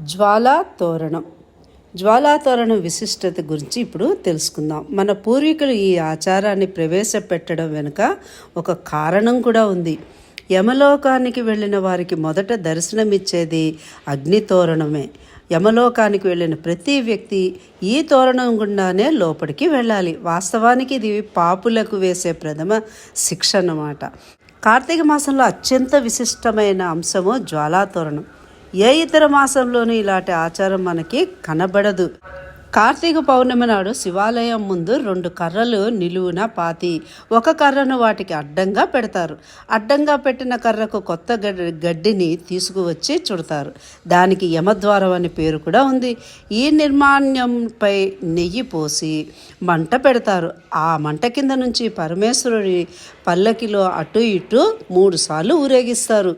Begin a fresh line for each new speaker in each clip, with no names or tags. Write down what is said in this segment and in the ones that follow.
జ్వాలా తోరణం జ్వాలాతోరణం విశిష్టత గురించి ఇప్పుడు తెలుసుకుందాం. మన పూర్వీకులు ఈ ఆచారాన్ని ప్రవేశపెట్టడం వెనుక ఒక కారణం కూడా ఉంది. యమలోకానికి వెళ్ళిన వారికి మొదట దర్శనమిచ్చేది అగ్నితోరణమే. యమలోకానికి వెళ్ళిన ప్రతి వ్యక్తి ఈ తోరణం గుండానే లోపలికి వెళ్ళాలి. వాస్తవానికి ఇది పాపులకు వేసే ప్రథమ శిక్ష అన్నమాట. కార్తీక మాసంలో అత్యంత విశిష్టమైన అంశము జ్వాలాతోరణం. ఏ ఇతర మాసంలోనూ ఇలాంటి ఆచారం మనకి కనబడదు. కార్తీక పౌర్ణమి నాడు శివాలయం ముందు రెండు కర్రలు నిలువున పాతి ఒక కర్రను వాటికి అడ్డంగా పెడతారు. అడ్డంగా పెట్టిన కర్రకు కొత్త గడ్డిని తీసుకువచ్చి చుడతారు. దానికి యమద్వారం అనే పేరు కూడా ఉంది. ఈ నిర్మాణంపై నెయ్యి పోసి మంట పెడతారు. ఆ మంట కింద నుంచి పరమేశ్వరుడి పల్లకిలో అటు ఇటు మూడు సార్లు ఊరేగిస్తారు.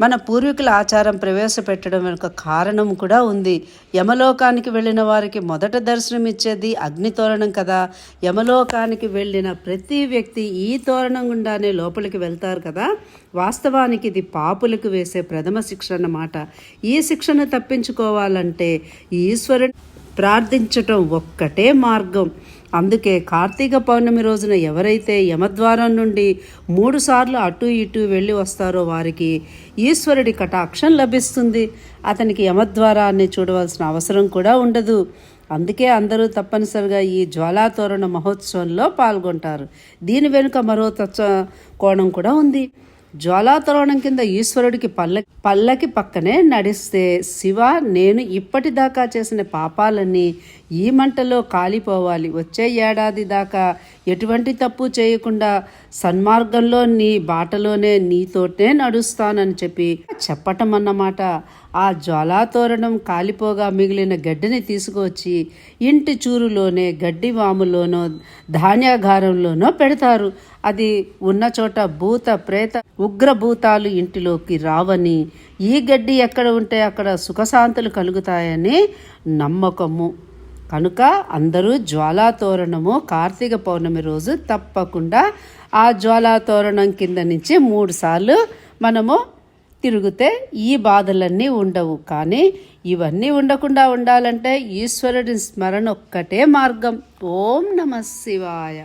మన పూర్వీకుల ఆచారం ప్రవేశపెట్టడం వెనుక కారణం కూడా ఉంది. యమలోకానికి వెళ్ళిన వారికి మొదట దర్శనం ఇచ్చేది అగ్ని తోరణం కదా. యమలోకానికి వెళ్ళిన ప్రతి వ్యక్తి ఈ తోరణం గుండానే లోపలికి వెళ్తారు కదా. వాస్తవానికి ఇది పాపులకు వేసే ప్రథమ శిక్ష అన్నమాట. ఈ శిక్షను తప్పించుకోవాలంటే ఈశ్వరుడు ప్రార్థించటం ఒక్కటే మార్గం. అందుకే కార్తీక పౌర్ణమి రోజున ఎవరైతే యమద్వారం నుండి మూడుసార్లు అటు ఇటు వెళ్ళి వస్తారో వారికి ఈశ్వరుడి కటాక్షం లభిస్తుంది. అతనికి యమద్వారాన్ని చూడవలసిన అవసరం కూడా ఉండదు. అందుకే అందరూ తప్పనిసరిగా ఈ జ్వాలాతోరణ మహోత్సవంలో పాల్గొంటారు. దీని వెనుక మరో తత్వ కోణం కూడా ఉంది. జ్వాలాతోరణం కింద ఈశ్వరుడికి పల్ల పల్లకి పక్కనే నడిస్తే శివ నేను ఇప్పటిదాకా చేసిన పాపాలన్నీ ఈ మంటలో కాలిపోవాలి. వచ్చే ఏడాది దాకా ఎటువంటి తప్పు చేయకుండా సన్మార్గంలో నీ బాటలోనే నీతోటే నడుస్తానని చెప్పి చెప్పటం అన్నమాట ఆ జ్వాలాతోరణం కాలిపోగా మిగిలిన గడ్డిని తీసుకువచ్చి ఇంటి చూరులోనే గడ్డి వాములోనో ధాన్యాగారంలోనో పెడతారు. అది ఉన్న చోట భూత ప్రేత ఉగ్రభూతాలు ఇంటిలోకి రావని ఈ గడ్డి ఎక్కడ ఉంటే అక్కడ సుఖశాంతులు కలుగుతాయని నమ్మకము. కనుక అందరూ జ్వాలాతోరణము కార్తీక పౌర్ణమి రోజు తప్పకుండా ఆ జ్వాలాతోరణం కింద నుంచి మూడు సార్లు మనము తిరిగితే ఈ బాధలన్నీ ఉండవు. కానీ ఇవన్నీ ఉండకుండా ఉండాలంటే ఈశ్వరుడి స్మరణ ఒక్కటే మార్గం. ఓం నమ శివాయ.